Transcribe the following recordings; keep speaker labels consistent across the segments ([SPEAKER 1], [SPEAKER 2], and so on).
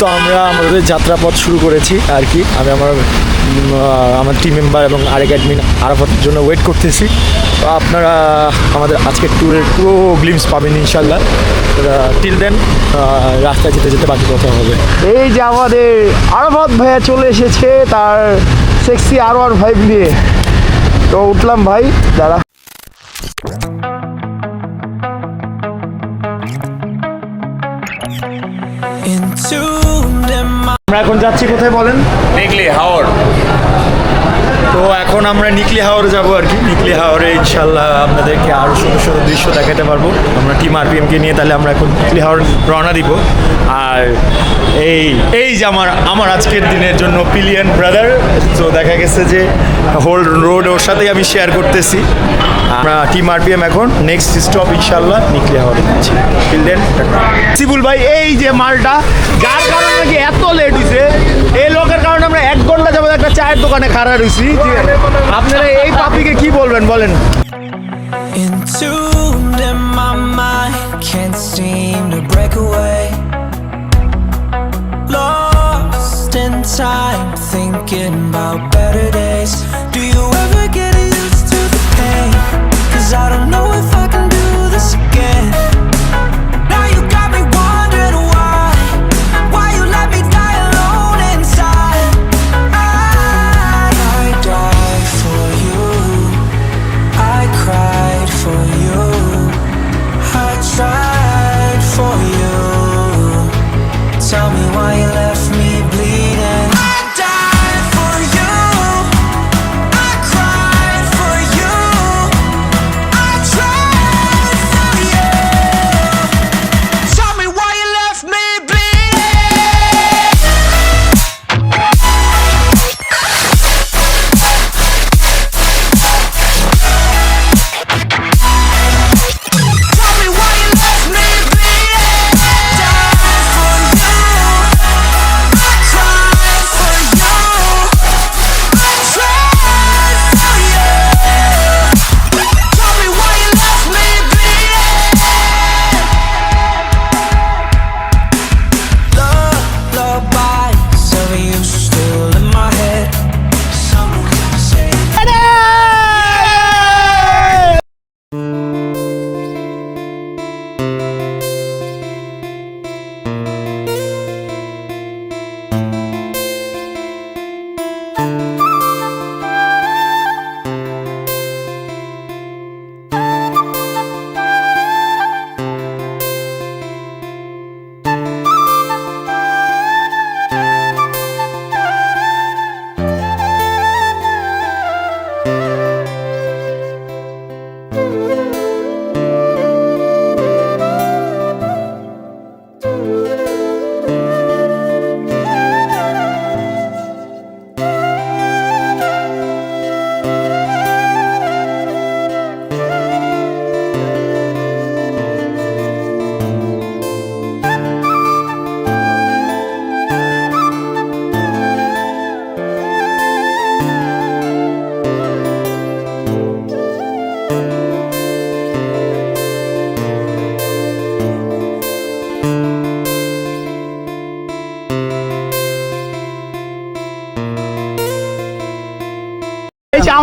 [SPEAKER 1] তো আমরা আমাদের যাত্রাপথ শুরু করেছি আর কি। আমি আমার আমার টিম মেম্বার এবং আরেক অ্যাডমিন আরাফাতের জন্য ওয়েট করতেছি। তো আপনারা আমাদের আজকের ট্যুরের পুরো গ্লিমস পাবেন ইনশাল্লাহ টিল দেন রাস্তায় যেতে যেতে বাকি কথা হবে। এই যে আমাদের আরাফাত ভাইয়া চলে এসেছে তার সেক্সি আর ওয়ান ফাইভ নিয়ে। তো উঠলাম ভাই, দাঁড়া। আমরা এখন যাচ্ছি কোথায় বলেন?
[SPEAKER 2] দেখলি হাওড়
[SPEAKER 1] তো এখন আমরা নিকলি হাওরে যাব আর কি। নিকলি হাওরে ইনশাল্লাহ আপনাদেরকে আরও সুন্দর সুন্দর দৃশ্য দেখাতে পারব। আমরা টিম আর আরপিএমকে নিয়ে তাহলে আমরা এখন নিকলি হাওর রওনা দিব। আর এই এই যে আমার আমার আজকের দিনের জন্য পিলিয়ন ব্রাদার, তো দেখা গেছে যে হোল রোড ওর সাথেই আমি শেয়ার করতেছি। আমরা টিম আরপিএম এখন নেক্সট স্টপ ইনশাল্লাহ নিকলি হাওরে যাচ্ছি। পিলিয়ন সিবুল ভাই, এই যে মালটা, যার কারণে নাকি এত লেট হয়েছে এই লোকের কারণে আমরা এক ঘন্টা যাবো একটা চায়ের দোকানে খাড়া রয়েছি যে আপনারা এই পাপিকে কি বলবেন বলেন
[SPEAKER 3] entombed in my mind, can't seem to break away. Lost in time, thinking about better days. Do you ever get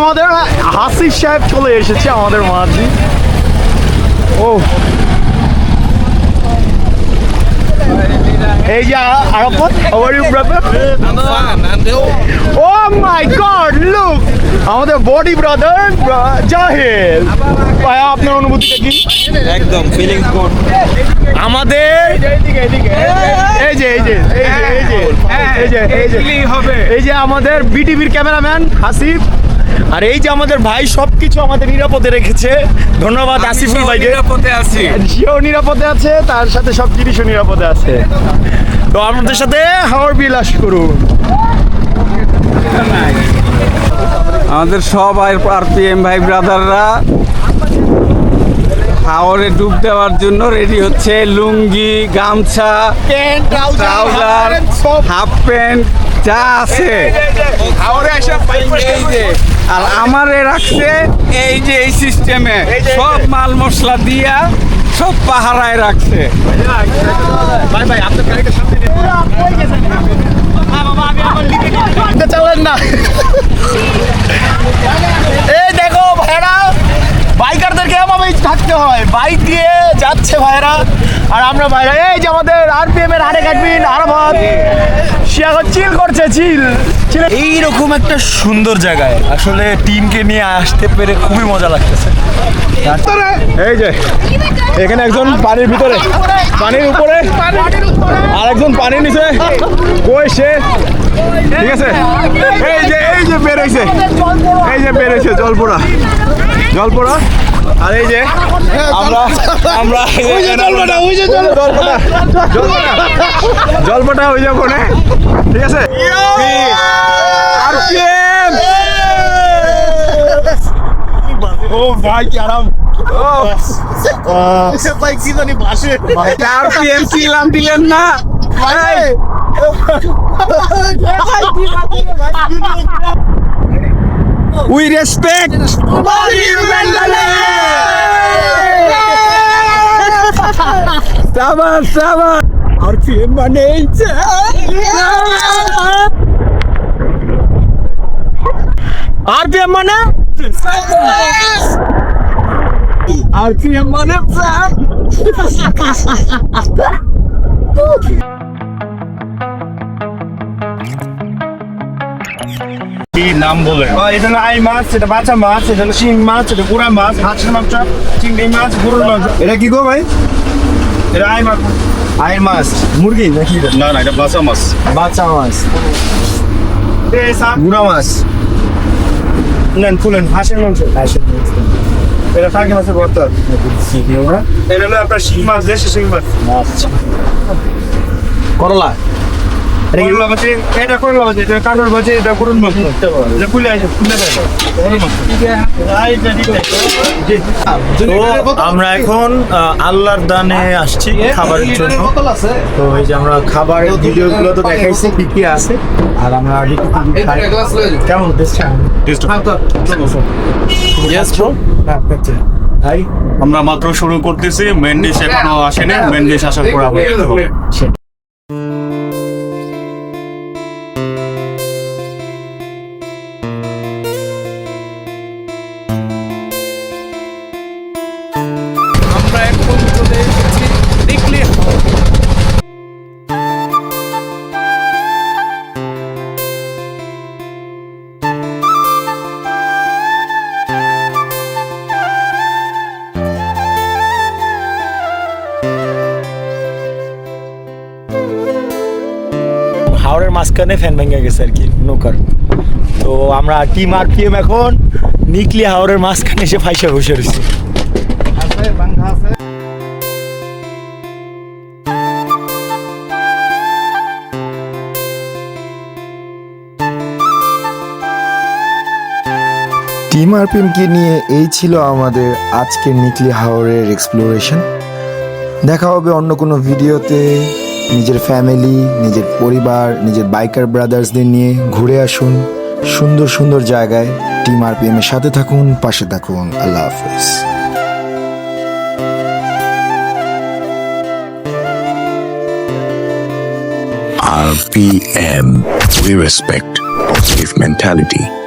[SPEAKER 1] আমাদের হাসিফ সাহেব চলে এসেছে আমাদের মাঝে ও এই brother oh my God look আমাদের বডি ব্রাদার জাহেদ ভাই আপনার অনুভূতিটা কি
[SPEAKER 2] একদম ফিলিংস গুড
[SPEAKER 1] আমাদের এই যে এই যে এই যে এই যে এই যে এই যে আমাদের বিটিভির ক্যামেরাম্যান হাসিফ আর এই যে আমাদের ভাই সবকিছু আমাদের নিরাপদে রেখেছে। ধন্যবাদ আসিফুল ভাইকে।
[SPEAKER 2] নিরাপদে আছি।
[SPEAKER 1] সেও নিরাপদে আছে তার সাথে সব জিনিসও নিরাপদে আছে। তো আমাদের সাথে হাওয়ার বিলাস করুন।
[SPEAKER 4] আমাদের সব আর পিএম ভাই ব্রাদাররা হাওরে ডুব দেওয়ার জন্য রেডি হচ্ছে লুঙ্গি গামছা ট্রাউজার হাফ প্যান্ট যা আছে। আর আমারে রাখছে এই যে এই সিস্টেমে। সব মাল মশলা দিয়া সব পাহারায় রাখছে
[SPEAKER 1] চালেন না এই দেখো ভাইরা বাইকারদেরকে এভাবেই থাকতে হয় বাইক দিয়ে যাচ্ছে ভাইরা আর আমরা ভাইরা এই যে আমাদের আরপিএম এর সে এখন চিল করছে চিল। এইরকম একটা সুন্দর জায়গায় আসলে টিমকে নিয়ে আসতে পেরে খুবই মজা লাগতেছে। এই যে এখানে একজন পানির ভিতরে। পানির উপরে। আর একজন পানির নিচে। কই সে? ঠিক আছে। এই যে এই যে বেরোইছে এই যে বেরোইছে জলপোড়া। জলপোড়া? আর এই যে আমরা আমরা জলপোটা ওই যে জলপোটা। জলপোটা জলপোটা। ওই যে ওখানে ঠিক আছে? ও ভাই কি আরাম। ভাই কি জানি
[SPEAKER 4] আরপিএম ছিলাম দিলেন না? ভাই? উই রেসপেক্ট সাবাস সাবাস আরপিএম মানে এই যে
[SPEAKER 1] আরপিএম মানে কি নাম বলে?
[SPEAKER 5] এটা হলো আই মাছ এটা বাচ্চা মাছ এটা হলো শিং মাছ এটা গুড়া মাছ হাঁসের মাছ চিংড়ি মাছ গরুর মাছ এটা কি গো ভাই? এটা আই মাছ। আই মাছ। মুরগি নাকি
[SPEAKER 2] না না এটা বাসা মাছ।
[SPEAKER 5] বাচ্চা মাছ। গুড়া মাছ। নেন ফুলেন হাঁসের মাংস। হাঁসের মাংস। এটা টাকি মাছের ভর্তা? এটা হলো আপনার শিং মাছ দেশি শিং মাছ।
[SPEAKER 1] করলা?
[SPEAKER 5] করলা মাছ এটা করলা মাছ এটা কাঁকড় মাছ এটা গরুর মাছ এটা খুলে আসে খুলে দেয় গরুর মাছ এইটা দিতে
[SPEAKER 1] তো আমরা এখন আল্লাহর দানে আসছি খাবারের জন্য। তো এই যে আমরা খাবারের ভিডিওগুলো তো দেখাইছি কি কি আছে। আর আমরা। কেমন ব্রো ভাই?
[SPEAKER 2] আমরা মাত্র শুরু করতেছি মেন ডিশ এখনও আসেনি মেন ডিশ আসার পর
[SPEAKER 1] হাওড়ের মাঝখানে ফ্যান ভেঙে গেছে আর কি, নৌকার। তো আমরা টিম আর পিএম এখন নিকলি হাওড়ের মাঝখানে এসে ফাইসা বসে রয়েছি।
[SPEAKER 6] টিম আর পিমকে নিয়ে এই ছিল আমাদের আজকের নিকলি হাওরের এক্সপ্লোরেশন দেখা হবে অন্য কোনো ভিডিওতে নিজের ফ্যামিলি নিজের পরিবার, নিজের বাইকার ব্রাদার্সদের নিয়ে ঘুরে আসুন সুন্দর সুন্দর জায়গায় টিম আরপিএম এর সাথে থাকুন, পাশে থাকুন আল্লাহ হাফেজ
[SPEAKER 7] RPM. We respect positive mentality.